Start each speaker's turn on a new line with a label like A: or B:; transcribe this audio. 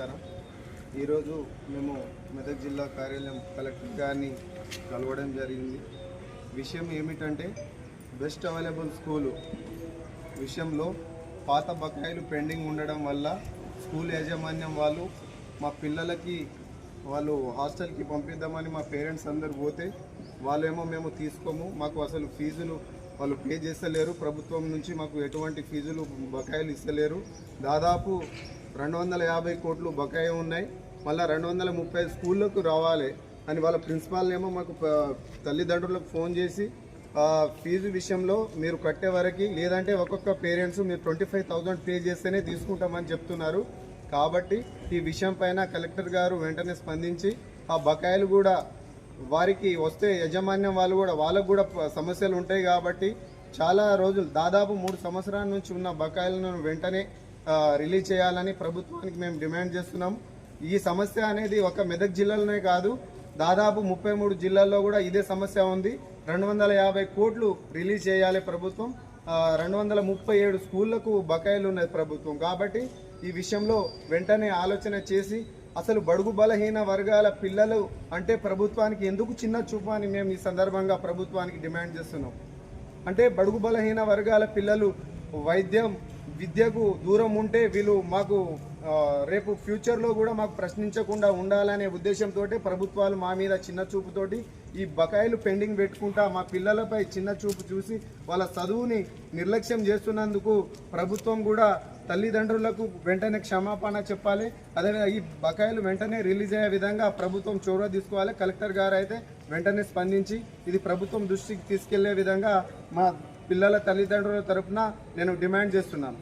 A: నమస్కారం. ఈరోజు మేము మెదక్ జిల్లా కార్యాలయం కలెక్టర్ గారిని కలవడం జరిగింది. విషయం ఏమిటంటే బెస్ట్ అవైలబుల్ స్కూలు విషయంలో పాత బకాయిలు పెండింగ్ ఉండడం వల్ల స్కూల్ యాజమాన్యం వాళ్ళు మా పిల్లలకి వాళ్ళు హాస్టల్కి పంపిద్దామని మా పేరెంట్స్ అందరు పోతే వాళ్ళేమో మేము తీసుకోము మాకు అసలు ఫీజులు వాళ్ళు పే చేస్తలేరు. ప్రభుత్వం నుంచి మాకు ఎటువంటి ఫీజులు బకాయిలు ఇస్తలేరు. దాదాపు రెండు వందల యాభై కోట్లు బకాయి ఉన్నాయి. మళ్ళీ రెండు వందల ముప్పై స్కూళ్ళకు రావాలి అని వాళ్ళ ప్రిన్సిపాల్ ఏమో మాకు తల్లిదండ్రులకు ఫోన్ చేసి ఆ, ఫీజు విషయంలో మీరు కట్టే వరకు లేదంటే ఒక్కొక్క పేరెంట్స్ మీరు ట్వంటీ ఫైవ్ థౌజండ్ పే చేస్తేనే తీసుకుంటామని చెప్తున్నారు. కాబట్టి ఈ విషయం పైన కలెక్టర్ గారు వెంటనే స్పందించి ఆ బకాయిలు కూడా వారికి వస్తే యజమాన్యం వాళ్ళు కూడా వాళ్ళకు కూడా సమస్యలు ఉంటాయి కాబట్టి చాలా రోజులు దాదాపు మూడు సంవత్సరాల నుంచి ఉన్న బకాయిలను వెంటనే రిలీజ్ చేయాలని ప్రభుత్వానికి మేము డిమాండ్ చేస్తున్నాం. ఈ సమస్య అనేది ఒక మెదక్ జిల్లాలోనే కాదు దాదాపు ముప్పై మూడు జిల్లాల్లో కూడా ఇదే సమస్య ఉంది. రెండు వందల యాభై కోట్లు రిలీజ్ చేయాలి ప్రభుత్వం. రెండు వందల ముప్పై ఏడు స్కూళ్ళకు బకాయిలు ఉన్నది ప్రభుత్వం. కాబట్టి ఈ విషయంలో వెంటనే ఆలోచన చేసి అసలు బడుగు బలహీన వర్గాల పిల్లలు అంటే ప్రభుత్వానికి ఎందుకు చిన్న చూపు అని మేము ఈ సందర్భంగా ప్రభుత్వానికి డిమాండ్ చేస్తున్నాం? అంటే బడుగు బలహీన వర్గాల పిల్లలు వైద్యం విద్యకు దూరం ఉంటే వీళ్ళు మాకు రేపు ఫ్యూచర్లో కూడా మాకు ప్రశ్నించకుండా ఉండాలనే ఉద్దేశంతో ప్రభుత్వాలు మా మీద చిన్న చూపుతోటి ఈ బకాయిలు పెండింగ్ పెట్టుకుంటా మా పిల్లలపై చిన్న చూపు చూసి వాళ్ళ చదువుని నిర్లక్ష్యం చేస్తున్నందుకు ప్రభుత్వం కూడా తల్లిదండ్రులకు వెంటనే క్షమాపణ చెప్పాలి. అదేవిధంగా ఈ బకాయిలు వెంటనే రిలీజ్ అయ్యే విధంగా ప్రభుత్వం చొరవ తీసుకోవాలి. కలెక్టర్ గారు అయితే వెంటనే స్పందించి ఇది ప్రభుత్వం దృష్టికి తీసుకెళ్ళే విధంగా మా పిల్లల తల్లిదండ్రుల తరఫున నేను డిమాండ్ చేస్తున్నాను.